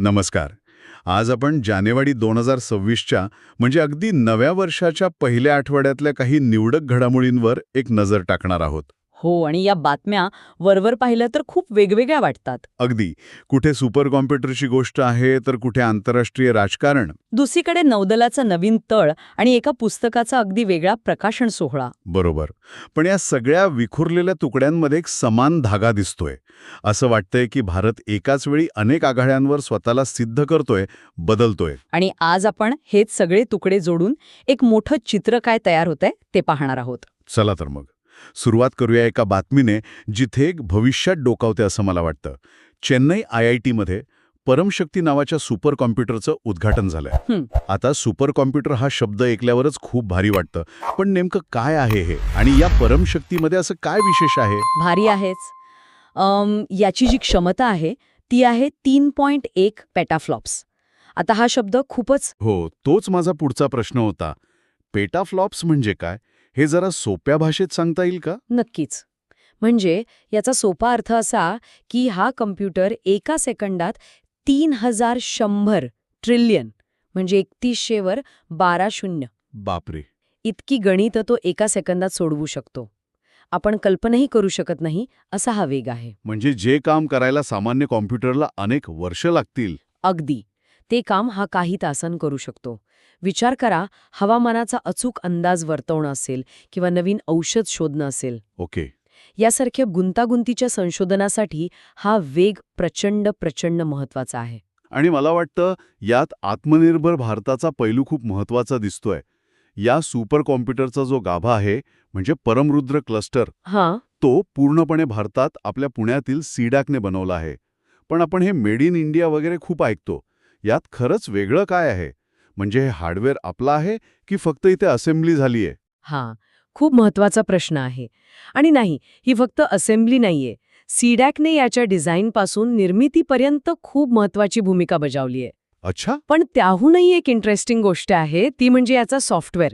नमस्कार. आज आपण जानेवारी दोन हजार सव्वीसच्या म्हणजे अगदी नव्या वर्षाच्या पहिल्या आठवड्यातल्या काही निवडक घडामोडींवर एक नजर टाकणार आहोत. हो आणि या बातम्या वरवर पाहिलं तर खूप वेगवेगळ्या वाटतात. अगदी. कुठे सुपर कॉम्प्युटरची गोष्ट आहे तर कुठे आंतरराष्ट्रीय राजकारण? दुसरीकडे नौदलाचं नवीन तळ आणि एका पुस्तकाचा अगदी वेगळा प्रकाशन सोहळा. बरोबर. पण या सगळ्या विखुरलेल्या तुकड्यांमध्ये एक समान धागा दिसतोय. असं वाटतंय की भारत एकाच वेळी अनेक आघाड्यांवर स्वतःला सिद्ध करतोय बदलतोय. आणि आज आपण हेच सगळे तुकडे जोडून एक मोठं चित्र काय तयार होतंय ते पाहणार आहोत. चला तर मग. सुरुवात करूया एका बातमीने जिथे एक भविष्यात डोकावते असं मला वाटतं. चेन्नई आय आय टीमध्ये परमशक्ती नावाच्या सुपर कॉम्प्युटरचं उद्घाटन झालंय. आता सुपर कॉम्प्युटर हा शब्द ऐकल्यावरच खूप भारी वाटतं. पण नेमकं काय आहे हे? आणि या परमशक्तीमध्ये असं काय विशेष आहे? भारी आहेच. याची जी क्षमता आहे ती आहे तीन पॉइंट एक पेटाफ्लॉप्स. आता हा शब्द खूपच हो तोच माझा पुढचा प्रश्न होता. पेटाफ्लॉप्स म्हणजे काय? हे जरा सोप्या भाषेत सांगता येईल का? नक्कीच. म्हणजे याचा सोपा अर्थ असा की हा कम्प्युटर एका सेकंदात तीन हजार शंभर ट्रिलियन म्हणजे एकतीसशेवर बारा शून्य. बापरे. इतकी गणित तो एका सेकंदात सोडवू शकतो. आपण कल्पनाही करू शकत नाही असा हा वेग आहे. म्हणजे जे काम करायला सामान्य कॉम्प्युटरला अनेक वर्ष लागतील. अगदी. ते काम हा काही तासां करू शकतो. विचार करा हवामानाचा अचूक अंदाज वर्तवणं असेल किंवा नवीन औषध शोधणं असेल. ओके. यासारख्या गुंतागुंतीच्या संशोधनासाठी हा वेग प्रचंड प्रचंड महत्त्वाचा आहे. आणि मला वाटतं यात आत्मनिर्भर भारताचा पैलू खूप महत्त्वाचा दिसतोय. या सुपर कॉम्प्युटरचा जो गाभा आहे म्हणजे परमरुद्र क्लस्टर हां. तो पूर्णपणे भारतात आपल्या पुण्यातील सीडॅकने बनवला आहे. पण आपण हे मेड इन इंडिया वगैरे खूप ऐकतो. यात खरंच वेगळं काय आहे? म्हणजे हे हार्डवेअर आपलं आहे की फक्त इथे असेंब्ली झाली आहे हां खूप महत्त्वाचा प्रश्न आहे. आणि नाही ही फक्त असेंब्ली नाहीये. सीडॅकने याच्या डिझाईनपासून निर्मितीपर्यंत खूप महत्वाची भूमिका बजावली आहे अच्छा. पण त्याहूनही एक इंटरेस्टिंग गोष्ट आहे ती म्हणजे याचा सॉफ्टवेअर.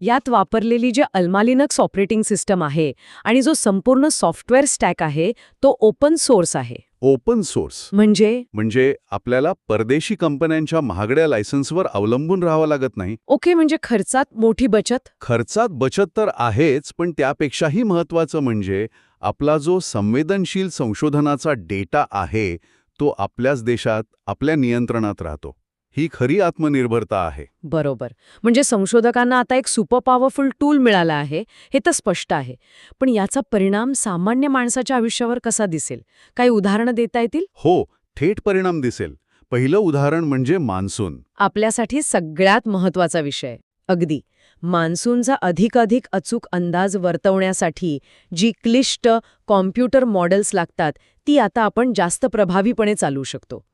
यात वापरलेली जे अल्मालिनक्स ऑपरेटिंग सिस्टम आहे आणि जो संपूर्ण सॉफ्टवेअर स्टॅक आहे तो ओपन सोर्स आहे. Open source. म्हणजे? म्हणजे आपल्याला परदेशी कंपन्यांच्या महागड्या लायसन्सवर अवलंबून राहावं लागत नाही? ओके म्हणजे खर्चात मोठी बचत? खर्चात बचत तर आहेच पण त्यापेक्षाही महत्वाचं म्हणजे आपला जो संवेदनशील संशोधनाचा डेटा आहे तो आपल्याच देशात आपल्या नियंत्रणात राहतो. ही खरी आत्मनिर्भरता आहे. बरोबर. म्हणजे संशोधकांना आता एक सुपर पॉवरफुल टूल मिळाला आहे हे तर स्पष्ट आहे. पण याचा परिणाम सामान्य माणसाच्या आयुष्यावर कसा दिसेल? काही उदाहरणं देता येतील? हो थेट परिणाम दिसेल. पहिलं उदाहरण म्हणजे मान्सून. आपल्यासाठी सगळ्यात महत्त्वाचा विषय. अगदी. मान्सूनचा अधिकाधिक अचूक अंदाज वर्तवण्यासाठी जी क्लिष्ट कॉम्प्युटर मॉडेल्स लागतात ती आता आपण जास्त प्रभावीपणे चालू शकतो.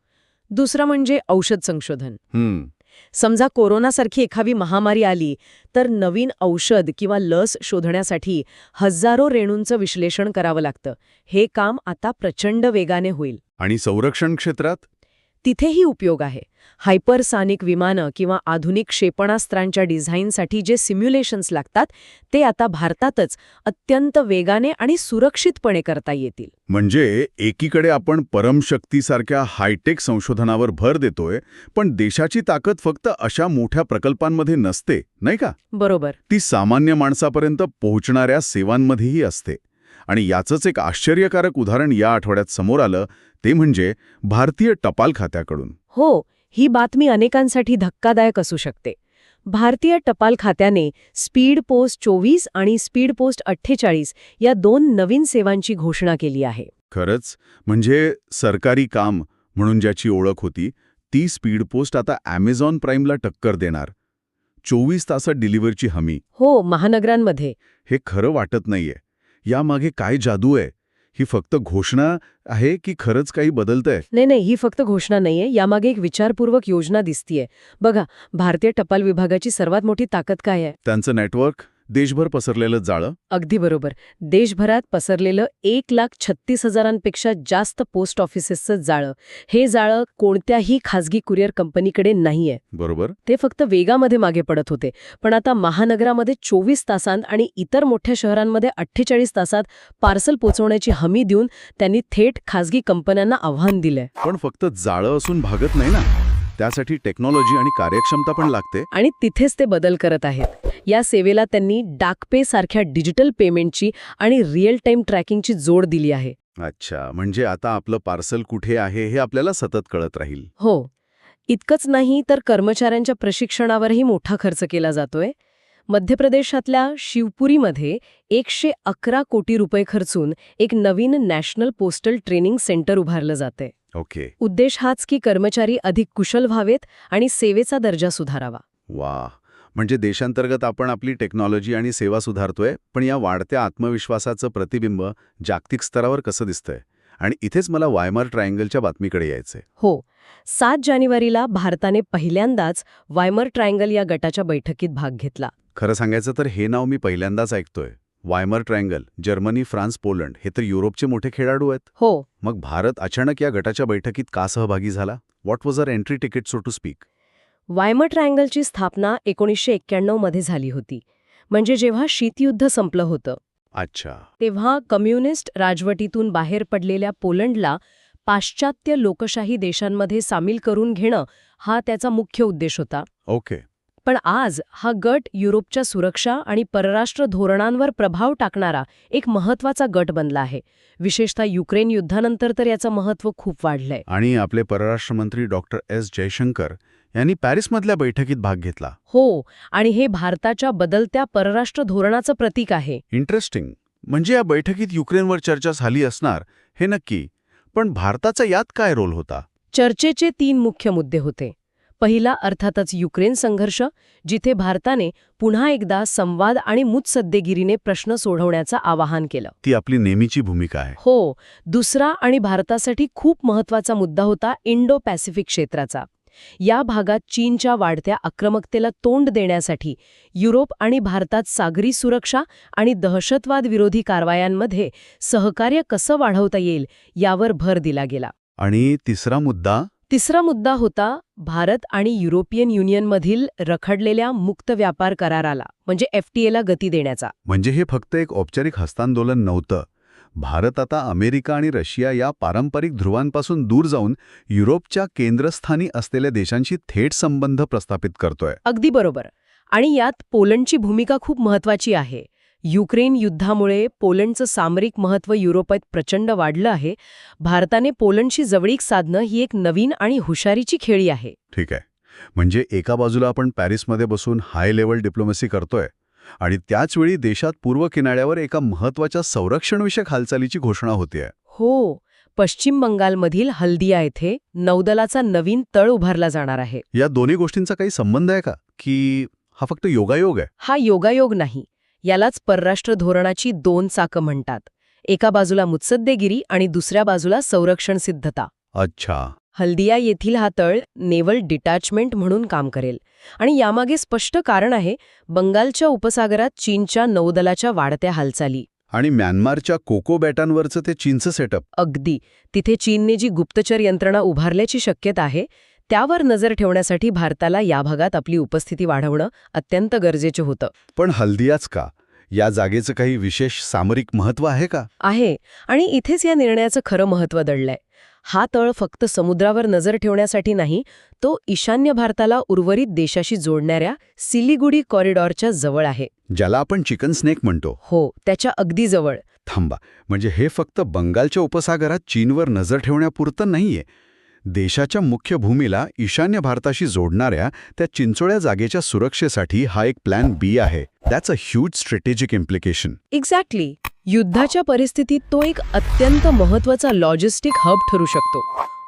दुसरं म्हणजे औषध संशोधन. समजा कोरोनासारखी एखादी महामारी आली तर नवीन औषध किंवा लस शोधण्यासाठी हजारो रेणूंचं विश्लेषण करावं लागतं. हे काम आता प्रचंड वेगाने होईल. आणि संरक्षण क्षेत्रात तिथेही उपयोग आहे. हायपरसानिक विमानं किंवा आधुनिक क्षेपणास्त्रांच्या डिझाईनसाठी जे सिम्युलेशन्स लागतात ते आता भारतातच अत्यंत वेगाने आणि सुरक्षितपणे करता येतील. म्हणजे एकीकडे आपण परमशक्तीसारख्या हायटेक संशोधनावर भर देतोय पण देशाची ताकद फक्त अशा मोठ्या प्रकल्पांमध्ये नसते नाही का? बरोबर. ती सामान्य माणसापर्यंत पोहोचणाऱ्या सेवांमध्येही असते. आणि याचंच एक आश्चर्यकारक उदाहरण या आठवड्यात समोर आलं ते म्हणजे भारतीय टपाल खात्याकडून. हो ही बातमी अनेकांसाठी धक्कादायक असू शकते. भारतीय टपाल खात्याने स्पीड पोस्ट चोवीस आणि स्पीड पोस्ट अठ्ठेचाळीस या दोन नवीन सेवांची घोषणा केली आहे. खरंच? म्हणजे सरकारी काम म्हणून ज्याची ओळख होती ती स्पीड पोस्ट आता ॲमेझॉन प्राईमला टक्कर देणार. चोवीस तासात डिलिव्हरची हमी. हो महानगरांमध्ये. हे खरं वाटत नाहीये. यामागे काय जादू आहे? ही फक्त घोषणा आहे की खरंच काही बदलतंय? नाही नाही ही फक्त घोषणा नाहीये. यामागे एक विचारपूर्वक योजना दिसतीये. बघा भारतीय टपाल विभागाची सर्वात मोठी ताकद काय आहे? त्यांचं नेटवर्क देशभर पसरलेलं जाळं? अगदी बरोबर. देशभरात पसरलेलं एक लाख छत्तीस हजारांपेक्षा जास्त पोस्ट ऑफिसेसचं जाळं. हे जाळं कोणत्याही खासगी कुरिअर कंपनीकडे नाहीये. बरोबर. ते फक्त वेगामध्ये मागे पडत होते. पण आता महानगरामध्ये चोवीस तासांत आणि इतर मोठ्या शहरांमध्ये अठ्ठेचाळीस तासात पार्सल पोचवण्याची हमी देऊन त्यांनी थेट खासगी कंपन्यांना आव्हान दिलंय. पण फक्त जाळं असून भागत नाही ना? त्यासाठी टेक्नॉलॉजी आणि कार्यक्षमता पण लागते. आणि तिथेच ते बदल करत आहेत. या सेवेला त्यांनी डाकपे सारख्या डिजिटल पेमेंटची आणि रिअल टाइम ट्रॅकिंगची जोड दिली आहे. अच्छा म्हणजे आता आपलं पार्सल कुठे आहे हे आपल्याला सतत कळत राहील. हो. इतकंच नाही तर कर्मचाऱ्यांच्या प्रशिक्षणावरही मोठा खर्च केला जातोय. मध्य प्रदेशातल्या शिवपुरीमध्ये एकशे अकरा कोटी रुपये खर्चून एक नवीन नॅशनल पोस्टल ट्रेनिंग सेंटर उभारलं जाते ओके. उद्देश हाच की कर्मचारी अधिक कुशल व्हावेत आणि सेवेचा दर्जा सुधारावा. वा. म्हणजे देशांतर्गत आपण आपली टेक्नॉलॉजी आणि सेवा सुधारतोय पण या वाढत्या आत्मविश्वासाचं प्रतिबिंब जागतिक स्तरावर कसं दिसतंय? आणि इथेच मला वायमार ट्रायंगलच्या बातमीकडे यायचंय. हो. सात जानेवारीला भारताने पहिल्यांदाच वायमर ट्रायंगल या गटाच्या बैठकीत भाग घेतला. खरं सांगायचं तर हे नाव मी पहिल्यांदाच ऐकतोय. Weimar Triangle Germany France Poland हे तर युरोपचे मोठे खेळाडू आहेत. हो. मग भारत अचानक या गटाच्या बैठकीत का सहभागी झाला? What was uh entry ticket so to speak Weimar ट्रायंगलची स्थापना एकोणीसशे एक्क्याण्णवमध्ये झाली होती. म्हणजे जेव्हा शीतयुद्ध संपलं होतं. अच्छा. तेव्हा कम्युनिस्ट राजवटीतून बाहेर पडलेल्या पोलंडला पाश्चात्य लोकशाही देशांमध्ये सामील करून घेणं हा त्याचा मुख्य उद्देश होता. ओके पण आज हा गट युरोपच्या सुरक्षा आणि परराष्ट्र धोरणांवर प्रभाव टाकणारा एक महत्त्वाचा गट बनला आहे. विशेषतः युक्रेन युद्धानंतर तर याचं महत्त्व खूप वाढलंय. आणि आपले परराष्ट्र मंत्री डॉक्टर एस. जयशंकर यांनी पॅरिसमधल्या बैठकीत भाग घेतला. हो आणि हे भारताच्या बदलत्या परराष्ट्र धोरणाचं प्रतीक आहे. इंटरेस्टिंग. म्हणजे या बैठकीत युक्रेनवर चर्चा झाली असणार हे नक्की. पण भारताचा यात काय रोल होता? चर्चेचे तीन मुख्य मुद्दे होते. पहिला अर्थातच युक्रेन संघर्ष जिथे भारताने पुन्हा एकदा संवाद आणि मुत्सद्देगिरीने प्रश्न सोडवण्याचं आवाहन केलं. ती आपली नेहमीची भूमिका आहे. हो दुसरा आणि भारतासाठी खूप महत्त्वाचा मुद्दा होता इंडो पॅसिफिक क्षेत्राचा. या भागात चीनच्या वाढत्या आक्रमकतेला तोंड देण्यासाठी युरोप आणि भारतात सागरी सुरक्षा आणि दहशतवाद विरोधी कारवायांमध्ये सहकार्य कसं वाढवता येईल यावर भर दिला गेला. आणि तिसरा मुद्दा? तिसरा मुद्दा होता भारत आणि युरोपियन युनियनमधील रखडलेल्या मुक्त व्यापार कराराला म्हणजे एफटीएला गती देण्याचा. म्हणजे हे फक्त एक औपचारिक हस्तांदोलन नव्हतं. भारत आता अमेरिका आणि रशिया या पारंपरिक ध्रुवांपासून दूर जाऊन युरोपच्या केंद्रस्थानी असलेल्या देशांशी थेट संबंध प्रस्थापित करतोय. अगदी बरोबर. आणि यात पोलंडची भूमिका खूप महत्वाची आहे. युक्रेन युद्धामुळे पोलंडचं सामरिक महत्त्व युरोपात प्रचंड वाढलं आहे. भारताने पोलंडशी जवळीक साधणं ही एक नवीन आणि हुशारीची खेळी आहे. ठीक आहे. म्हणजे एका बाजूला आपण पॅरिसमध्ये बसून हाय लेवल डिप्लोमसी करतोय आणि त्याचवेळी देशात पूर्व किनाऱ्यावर एका महत्त्वाच्या संरक्षणविषयक हालचालीची घोषणा होतीये. हो. पश्चिम बंगालमधील हल्दिया येथे नौदलाचा नवीन तळ उभारला जाणार आहे. या दोन्ही गोष्टींचा काही संबंध आहे का? की हा फक्त योगायोग आहे? हा योगायोग नाही. यालाच परराष्ट्र धोरणाची दोन चाकं म्हणतात. एका बाजूला मुत्सद्देगिरी आणि दुसऱ्या बाजूला संरक्षण सिद्धता. अच्छा. हल्दिया येथील हा तळ नेव्हल डिटॅचमेंट म्हणून काम करेल. आणि यामागे स्पष्ट कारण आहे बंगालच्या उपसागरात चीनच्या नौदलाच्या वाढत्या हालचाली. आणि म्यानमारच्या कोको बॅटांवरचं ते चीनचं सेटअप. अगदी. तिथे चीनने जी गुप्तचर यंत्रणा उभारल्याची शक्यता आहे त्यावर नजर ठेवण्यासाठी भारताला या भागात आपली उपस्थिती वाढवणं अत्यंत गरजेचं होतं. पण हल्दियाच का? या जागेचं काही विशेष सामरिक महत्त्व आहे का? आहे. आणि इथेच या निर्णयाचं खरं महत्त्व दडलंय. हा तळ फक्त समुद्रावर नजर ठेवण्यासाठी नाही तो ईशान्य भारताला उर्वरित देशाशी जोडणाऱ्या सिलिगुडी कॉरिडॉरच्या जवळ आहे. ज्याला आपण चिकन स्नेक म्हणतो. हो त्याच्या अगदी जवळ. थांबा. म्हणजे हे फक्त बंगालच्या उपसागरात चीनवर नजर ठेवण्यापुरतं नाहीये. देशाच्या मुख्य भूमीला ईशान्य भारताशी जोडणाऱ्या त्या चिंचोळ्या जागेच्या सुरक्षेसाठी हा एक प्लॅन बी आहे. That's a huge strategic implication exactly युद्धाच्या परिस्थितीत तो एक अत्यंत महत्त्वाचा लॉजिस्टिक हब ठरू शकतो.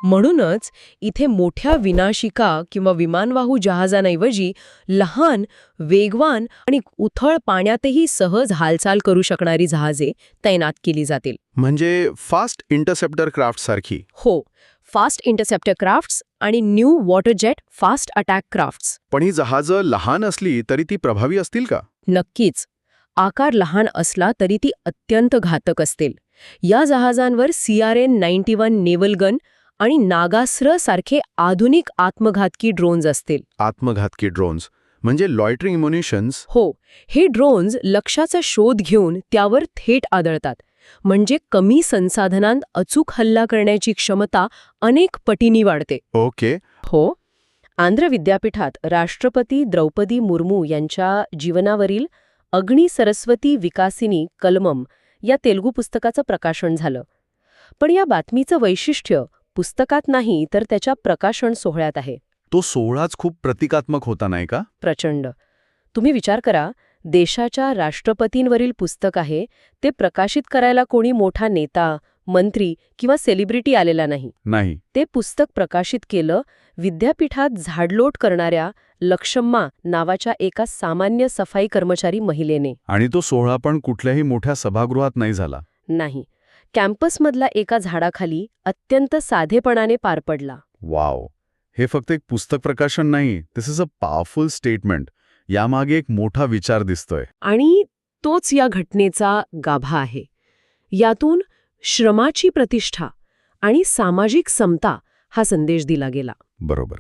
म्हणूनच इथे मोठ्या विनाशिका किंवा विमानवाहू जहाजांऐवजी लहान वेगवान आणि उथळ पाण्यातही सहज हालचाल करू शकणारी जहाजे तैनात केली जातील. म्हणजे फास्ट इंटरसेप्टर क्राफ्ट सारखी. हो. फास्ट इंटरसेप्टर क्राफ्ट्स आणि new water jet fast attack crafts. पण ही जहाजं लहान असली तरी ती प्रभावी असतील का? नक्कीच. आकार लहान असला तरी ती अत्यंत घातक असतील. या जहाजांवर C R N ninety one naval gun आणि नागास्र सारखे आधुनिक आत्मघातकी ड्रोन्स असतील. आत्मघातकी ड्रोन्स म्हणजे लॉयटरिंग इम्युनिशन्स? हो हे ड्रोन्स लक्ष्याचा शोध घेऊन त्यावर थेट आदळतात. म्हणजे कमी संसाधनांत अचूक हल्ला करण्याची क्षमता अनेक पटींनी वाढते. ओके. हो? आंध्र विद्यापीठात राष्ट्रपती द्रौपदी मुर्मू यांच्या जीवनावरील अग्नी सरस्वती विकासिनी कलमम या तेलुगू पुस्तकाचं प्रकाशन झालं. पण या बातमीचं वैशिष्ट्य पुस्तकात नाही तर त्याच्या प्रकाशन सोहळ्यात आहे. तो सोहळाच खूप प्रतिकात्मक होता नाही का? प्रचंड. तुम्ही विचार करा देशाच्या राष्ट्रपतींवरील पुस्तक आहे ते प्रकाशित करायला कोणी मोठा नेता मंत्री किंवा सेलिब्रिटी आलेला नाही. नाही. ते पुस्तक प्रकाशित केलं विद्यापीठात झाडलोट करणाऱ्या लक्षम्मा नावाच्या एका सामान्य सफाई कर्मचारी महिलेने. आणि तो सोहळा पण कुठल्याही मोठ्या सभागृहात नाही झाला. नाही. कॅम्पसमधला एका झाडाखाली अत्यंत साधेपणाने पार पडला. वाव. हे फक्त एक पुस्तक प्रकाशन नाही this is a powerful statement यामागे एक मोठा विचार दिसतोय. आणि तोच या घटनेचा गाभा आहे. यातून श्रमाची प्रतिष्ठा आणि सामाजिक समता हा संदेश दिला गेला. बरोबर.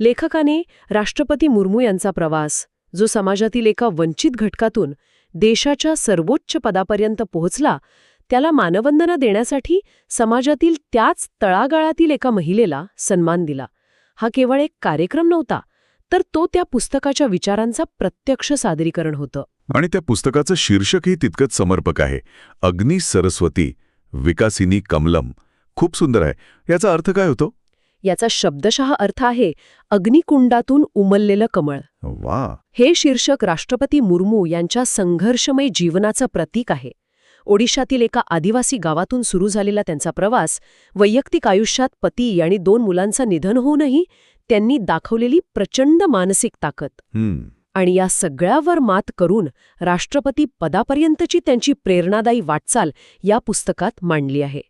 लेखकाने राष्ट्रपती मुर्मू यांचा प्रवास जो समाजातील एका वंचित घटकातून देशाच्या सर्वोच्च पदापर्यंत पोहोचला त्याला मानवंदना देण्यासाठी समाजातील त्याच तळागाळातील एका महिलेला सन्मान दिला. हा केवळ एक कार्यक्रम नव्हता तर तो त्या पुस्तकाच्या विचारांचा प्रत्यक्ष सादरीकरण होतं. आणि त्या पुस्तकाचं शीर्षकही तितकंच समर्पक आहे. अग्नी सरस्वती विकासिनी कमलम. खूप सुंदर आहे. याचा अर्थ काय होतो? याचा शब्दशः अर्थ आहे अग्निकुंडातून उमललेलं कमळ. वा. हे शीर्षक राष्ट्रपती मुर्मू यांच्या संघर्षमय जीवनाचं प्रतीक आहे. ओडिशातील एका आदिवासी गावातून सुरू झालेला त्यांचा प्रवास वैयक्तिक आयुष्यात पती आणि दोन मुलांचं निधन होऊनही त्यांनी दाखवलेली प्रचंड मानसिक ताकद. आणि या सगळ्यावर मात करून राष्ट्रपती पदापर्यंतची त्यांची प्रेरणादायी वाटचाल या पुस्तकात मांडली आहे.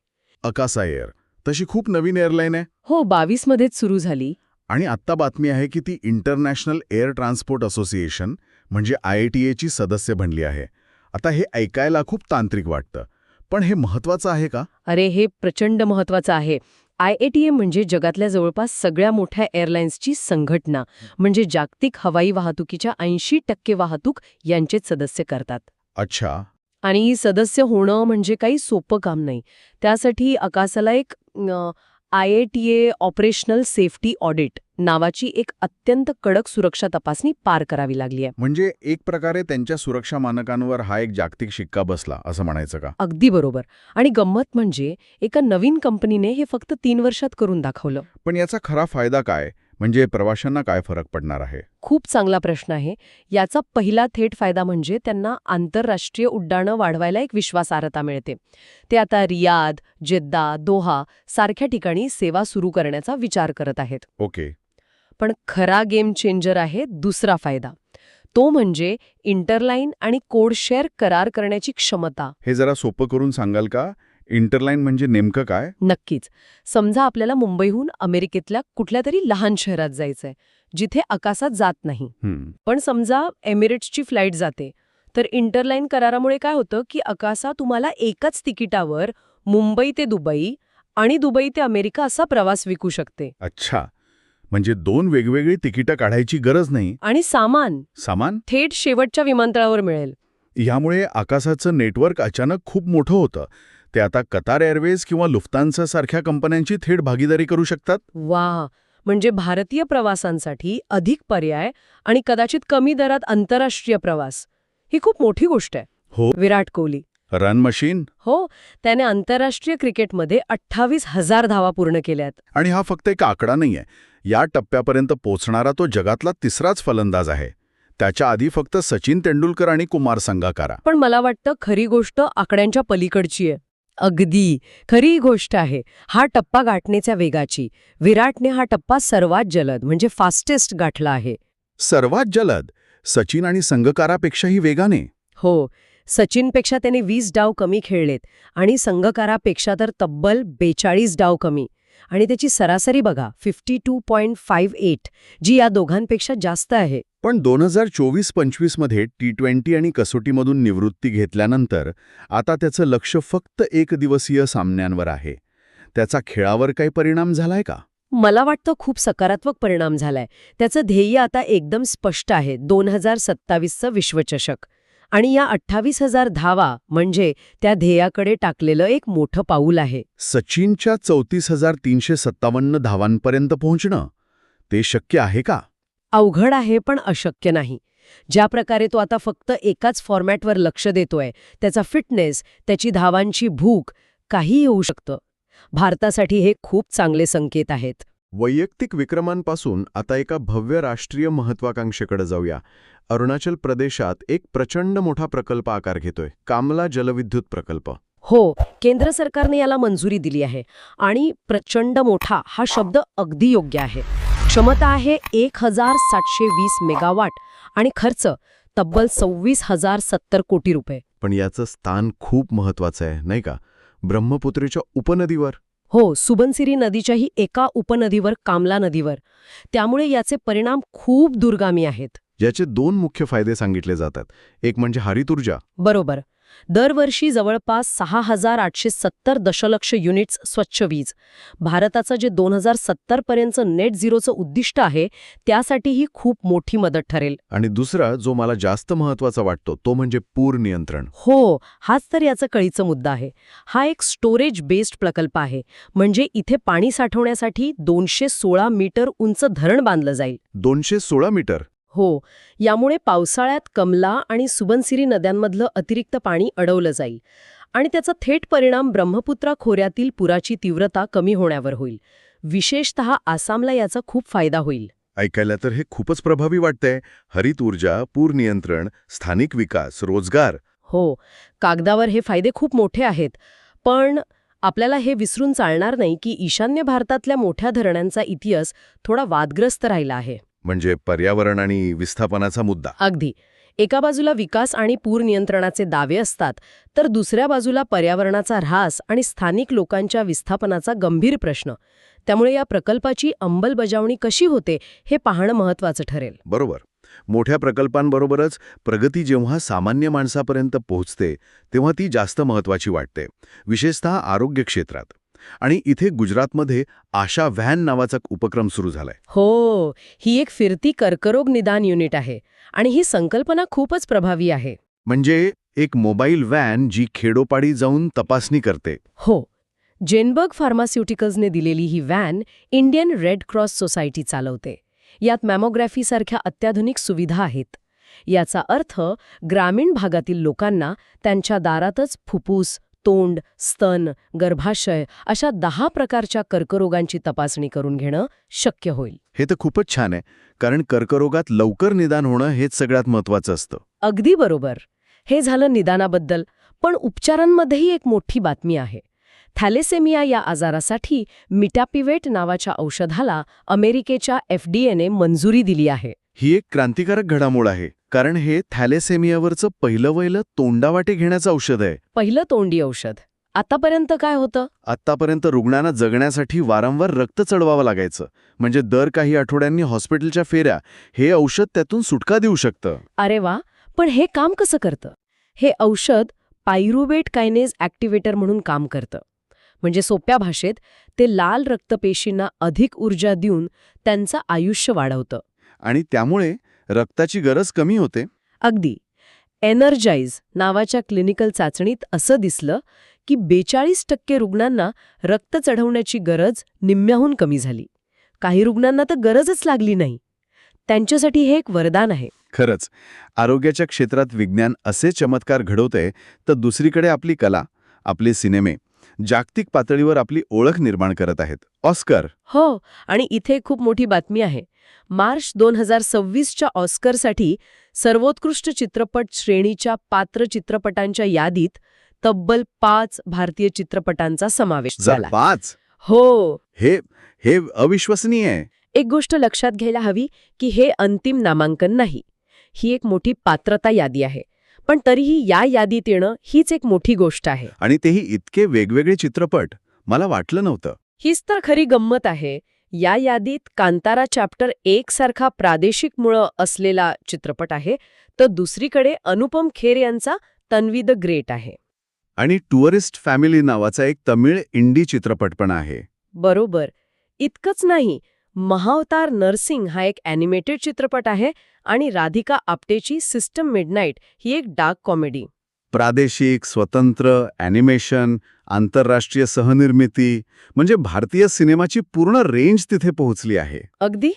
अकासा एअर तशी खूप नवीन एअरलाईन आहे? हो बावीसमध्येच सुरू झाली. आणि आत्ता बातमी आहे की ती इंटरनॅशनल एअर ट्रान्सपोर्ट असोसिएशन म्हणजे आय आय टी एची सदस्य बनली आहे. आता हे ऐकायला खूप तांत्रिक वाटतं. पण हे महत्वाचं आहे का? अरे हे प्रचंड महत्वाचं आहे. आय ए टी एम म्हणजे जगातल्या जवळपास सगळ्या मोठ्या एअरलाइन्सची संघटना म्हणजे जागतिक हवाई वाहतुकीच्या ऐंशी टक्के वाहतूक यांचेच सदस्य करतात. अच्छा. आणि सदस्य होणं म्हणजे काही सोपं काम नाही. त्यासाठी अकासाला एक I A T A operational safety audit नावाची एक अत्यंत कडक सुरक्षा तपासणी पार करावी लागली आहे. म्हणजे एक प्रकारे त्यांच्या सुरक्षा मानकांवर हा एक जागतिक शिक्का बसला असं म्हणायचं का? अगदी बरोबर. आणि गंमत म्हणजे एका नवीन कंपनीने हे फक्त तीन वर्षात करून दाखवलं. पण याचा खरा फायदा काय? म्हणजे प्रवाशांना काय फरक पडणार आहे? खूप चांगला प्रश्न आहे. याचा पहिला थेट फायदा म्हणजे त्यांना आंतरराष्ट्रीय उड्डाणं वाढवायला एक विश्वासार्हता मिळते. ते आता रियाद जेद्दा दोहा सारख्या ठिकाणी सेवा सुरू करण्याचा विचार करत आहेत. ओके. पण खरा गेम चेंजर आहे दुसरा फायदा. तो म्हणजे इंटरलाईन आणि कोड शेअर करार करण्याची क्षमता. हे जरा सोपं करून सांगाल का? इंटरलाईन म्हणजे नेमकं काय? नक्कीच. समजा आपल्याला मुंबईहून अमेरिकेतल्या कुठल्या तरी लहान शहरात जायचंय जिथे आकाशात जात नाही. पण समजा एमिरेट्सची फ्लाईट जाते तर इंटरलाईन करारामुळे काय होतं की अकासा तुम्हाला एकाच तिकिटावर मुंबई ते दुबई आणि दुबई ते अमेरिका असा प्रवास विकू शकते. अच्छा. म्हणजे दोन वेगवेगळी तिकीटं काढायची गरज नाही? आणि सामान. सामान? थेट शेवटच्या विमानतळावर मिळेल. यामुळे आकाशाचं नेटवर्क अचानक खूप मोठं होतं. ते आता कतार एअरवेज किंवा लुफ्तांसा सारख्या कंपन्यांची थेट भागीदारी करू शकतात? वा म्हणजे भारतीय प्रवासांसाठी अधिक पर्याय आणि कदाचित कमी दरात आंतरराष्ट्रीय प्रवास. ही खूप मोठी गोष्ट आहे. हो. विराट कोहली. Run machine? हो. त्याने आंतरराष्ट्रीय क्रिकेटमध्ये अठ्ठावीस हजार धावा पूर्ण केल्यात. आणि हा फक्त एक आकडा नाहीये. या टप्प्यापर्यंत पोचणारा तो जगातला तिसराच फलंदाज आहे. त्याच्या आधी फक्त सचिन तेंडुलकर आणि कुमार संगाकारा. पण मला वाटतं खरी गोष्ट आकड्यांच्या पलीकडची आहे. अगदी. खरी गोष्ट आहे हा टप्पा गाठण्याच्या वेगाची. विराटने हा टप्पा सर्वात जलद म्हणजे फास्टेस्ट गाठला आहे. सर्वात जलद? सचिन आणि संगकारापेक्षाही वेगाने? हो. सचिनपेक्षा त्याने वीस डाव कमी खेळलेत आणि संघकारापेक्षा तर तब्बल बेचाळीस डाव कमी. आणि त्याची सरासरी बघा fifty two point five eight जी या दोघांपेक्षा जास्त आहे. पण दोन हजार चोवीस पंचवीसमध्ये टी ट्वेंटी आणि कसोटीमधून निवृत्ती घेतल्यानंतर आता त्याचं लक्ष फक्त एक दिवसीय सामन्यांवर आहे. त्याचा खेळावर काही परिणाम झालाय का? मला वाटतं खूप सकारात्मक परिणाम झालाय. त्याचं ध्येय आता एकदम स्पष्ट आहे दोन हजार सत्तावीसचं विश्वचषक. आणि या अठ्ठावीस हजार धावा म्हणजे त्या ध्येयाकडे टाकलेलं एक मोठं पाऊल आहे. सचिनच्या चौतीस हजार तीनशे सत्तावन्न धावांपर्यंत पोहोचणं ते शक्य आहे का? अवघड आहे पण अशक्य नाही. ज्या प्रकारे तो आता फक्त एकाच फॉर्मॅटवर लक्ष देतोय त्याचा फिटनेस त्याची धावांची भूक काहीही होऊ शकतं. भारतासाठी हे खूप चांगले संकेत आहेत. वैयक्तिक विक्रमांपासून आता एका भव्य राष्ट्रीय महत्वाकांक्षेकडे जाऊया. अरुणाचल प्रदेशात एक प्रचंड मोठा प्रकल्प आकार घेतोय. कामला जलविद्युत प्रकल्प. हो केंद्र सरकारने याला मंजुरी दिली आहे आणि प्रचंड मोठा हा शब्द अगदी योग्य आहे. क्षमता आहे एक हजार सातशे वीस मेगावाट आणि खर्च तब्बल सव्वीस हजार सत्तर कोटी रुपये. पण याचं स्थान खूप महत्वाचं आहे नाही का? ब्रह्मपुत्रेच्या उपनदीवर. हो सुबनसिरी नदीच्याही एका उपनदीवर कामला नदीवर. त्यामुळे याचे परिणाम खूप दुर्गामी आहेत. याचे दोन मुख्य फायदे सांगितले जातात. एक म्हणजे हरित ऊर्जा. बरोबर. दरवर्षी जवळपास सहा हजार आठशे सत्तर दशलक्ष युनिट्स स्वच्छ वीज. भारताचं जे दोन हजार सत्तर पर्यंतचं नेट झिरोचं उद्दिष्ट आहे त्यासाठीही खूप मोठी मदत ठरेल. आणि दुसरा जो मला जास्त महत्त्वाचा वाटतो तो म्हणजे पूर नियंत्रण. हो हाच तर याचा कळीचा मुद्दा आहे. हा एक स्टोरेज बेस्ड प्रकल्प आहे. म्हणजे इथे पाणी साठवण्यासाठी दोनशे सोळा मीटर उंच धरण बांधलं जाईल. दोनशे सोळा मीटर? हो यामुळे पावसाळ्यात कमला आणि सुबनसिरी नद्यांमधलं अतिरिक्त पाणी अडवलं जाईल आणि त्याचा थेट परिणाम ब्रह्मपुत्रा खोऱ्यातील पुराची तीव्रता कमी होण्यावर होईल. विशेषत आसामला याचा खूप फायदा होईल. ऐकायला तर हे खूपच प्रभावी वाटतंय. हरित ऊर्जा पूर नियंत्रण स्थानिक विकास रोजगार. हो कागदावर हे फायदे खूप मोठे आहेत. पण आपल्याला हे विसरून चालणार नाही की ईशान्य भारतातल्या मोठ्या धरणांचा इतिहास थोडा वादग्रस्त राहिला आहे. म्हणजे पर्यावरण आणि विस्थापनाचा मुद्दा. अगदी. एका बाजूला विकास आणि पूर नियंत्रणाचे दावे असतात तर दुसऱ्या बाजूला पर्यावरणाचा ऱ्हास आणि स्थानिक लोकांच्या विस्थापनाचा गंभीर प्रश्न. त्यामुळे या प्रकल्पाची अंमलबजावणी कशी होते हे पाहणं महत्वाचं ठरेल. बरोबर. मोठ्या प्रकल्पांबरोबरच प्रगती जेव्हा सामान्य माणसापर्यंत पोहोचते तेव्हा ती जास्त महत्वाची वाटते विशेषतः आरोग्य क्षेत्रात. आणि इथे गुजरातमध्ये आशा व्हॅन नावाचा उपक्रम सुरू झालाय. हो ही एक फिरती कर्करोग निदान युनिट आहे आणि ही संकल्पना खूपच प्रभावी आहे. म्हणजे एक मोबाईल व्हॅन जी खेडोपाडी जाऊन तपासणी करते. हो जेनबर्ग फार्मास्युटिकल्सने दिलेली ही van Indian Red Cross Society चालवते. यात मॅमोग्राफीसारख्या अत्याधुनिक सुविधा आहेत. याचा अर्थ ग्रामीण भागातील लोकांना त्यांच्या दारातच फुफ्फुस तोंड स्तन गर्भाशय अशा दहा प्रकारच्या कर्करोगांची तपासणी करून घेणं शक्य होईल. हे तर खूपच छान आहे कारण कर्करोगात लवकर निदान होणं हेच सगळ्यात महत्वाचं असतं. अगदी बरोबर. हे झालं निदानाबद्दल पण उपचारांमध्येही एक मोठी बातमी आहे. थॅलेसेमिया या आजारासाठी मिटॅपिवेट नावाच्या औषधाला अमेरिकेच्या एफडीएने मंजुरी दिली आहे. ही एक क्रांतिकारक घडामोड आहे. कारण हे थॅलेसेमियावरचं पहिलं वयलं तोंडावाटे घेण्याचं औषध आहे. पहिलं तोंडी औषध. आतापर्यंत काय होतं? आत्तापर्यंत रुग्णांना जगण्यासाठी वारंवार रक्त चढवावं लागायचं. म्हणजे दर काही आठवड्यांनी हॉस्पिटलच्या फेऱ्या हे औषध त्यातून सुटका देऊ शकतं. अरे वा! पण हे काम कसं करतं? हे औषध पायरुवेट कायनेज ॲक्टिवेटर म्हणून काम करतं. म्हणजे सोप्या भाषेत ते लाल रक्तपेशींना अधिक ऊर्जा देऊन त्यांचं आयुष्य वाढवतं. आणि त्यामुळे रक्ताची गरज कमी होते? अगदी. एनर्जाइज नावाच्या क्लिनिकल चाचणीत असं दिसलं की बेचाळीस टक्के रुग्णांना रक्त चढवण्याची गरज निम्म्याहून कमी झाली. काही रुग्णांना तर गरजच लागली नाही. त्यांच्यासाठी हे एक वरदान आहे. खरंच. आरोग्याच्या क्षेत्रात विज्ञान असे चमत्कार घडवते तर दुसरीकडे आपली कला आपले सिनेमे जागतिक पातळीवर आपली ओळख निर्माण करत आहेत. ऑस्कर! हो आणि इथे खूप मोठी बातमी आहे. मार्च दोन हजार सव्वीसच्या ऑस्करसाठी सर्वोत्कृष्ट चित्रपट श्रेणीच्या पात्र चित्रपटांच्या यादीत तब्बल पाच भारतीय चित्रपटांचा समावेश झाला. पाच हो. हे हे अविश्वसनीय आहे. एक गोष्ट लक्षात घ्यायला हवी की हे अंतिम नामांकन नाही. ही एक मोठी पात्रता यादी आहे. पण तरीही या यादीत येणं हीच एक मोठी गोष्ट आहे. आणि तेही इतके वेगवेगळे चित्रपट. मला वाटलं नव्हतं. हीच तर खरी गंमत आहे. या यादीत कांतारा चॅप्टर एक सारखा प्रादेशिक मुळं असलेला चित्रपट आहे तर दुसरीकडे अनुपम खेर यांचा तन्वी द ग्रेट आहे. आणि टुरिस्ट फॅमिली नावाचा एक तमिळ इंडी चित्रपट पण आहे. बरोबर. इतकंच नाही महावतार नर्सिंग हा एक ॲनिमेटेड चित्रपट आहे आणि राधिका आपटेची सिस्टम मिडनाईट ही एक डार्क कॉमेडी. प्रादेशिक स्वतंत्र ॲनिमेशन आंतरराष्ट्रीय सहनिर्मिती म्हणजे भारतीय सिनेमाची पूर्ण रेंज तिथे पोहोचली आहे. अगदी?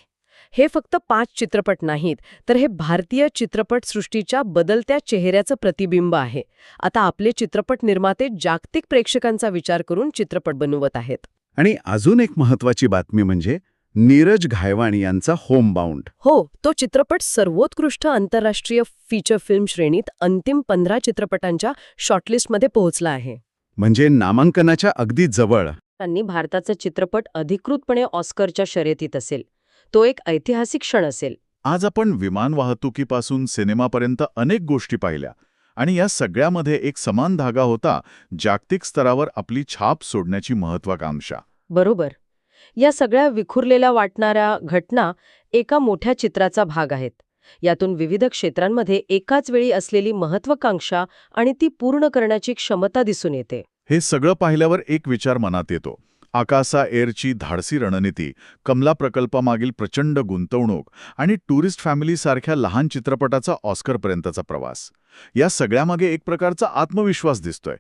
हे फक्त पाच चित्रपट नाहीत तर हे भारतीय चित्रपटसृष्टीच्या बदलत्या चेहऱ्याचं प्रतिबिंब आहे. आता आपले चित्रपट निर्माते जागतिक प्रेक्षकांचा विचार करून चित्रपट बनवत आहेत. आणि अजून एक महत्वाची बातमी म्हणजे नीरज घायवाणी यांचा होमबाउंड हो तो चित्रपट सर्वोत्कृष्ट आंतरराष्ट्रीय फीचर फिल्म श्रेणीत अंतिम पंधरा चित्रपटांच्या शॉर्टलिस्टमध्ये पोहोचला आहे. म्हणजे नामांकनाच्या अगदी जवळ. त्यांनी भारताचा चित्रपट अधिकृतपणे ऑस्करच्या शर्यतीत असेल. तो एक ऐतिहासिक क्षण असेल. आज आपण विमान वाहतुकीपासून सिनेमापर्यंत अनेक गोष्टी पाहिल्या आणि या सगळ्यामध्ये एक समान धागा होता जागतिक स्तरावर आपली छाप सोडण्याची महत्वाकांक्षा. बरोबर. या सगळ्या विखुरलेल्या वाटणाऱ्या घटना एका मोठ्या चित्राचा भाग आहेत. यातून विविध क्षेत्रांमध्ये एकाच वेळी असलेली महत्वाकांक्षा आणि ती पूर्ण करण्याची क्षमता दिसून येते. हे सगळं पाहिल्यावर एक विचार मनात येतो. आकासा एअरची धाडसी रणनीती कमला प्रकल्पामागील प्रचंड गुंतवणूक आणि टुरिस्ट फॅमिलीसारख्या लहान चित्रपटाचा ऑस्करपर्यंतचा प्रवास. या सगळ्यामागे एक प्रकारचा आत्मविश्वास दिसतोय.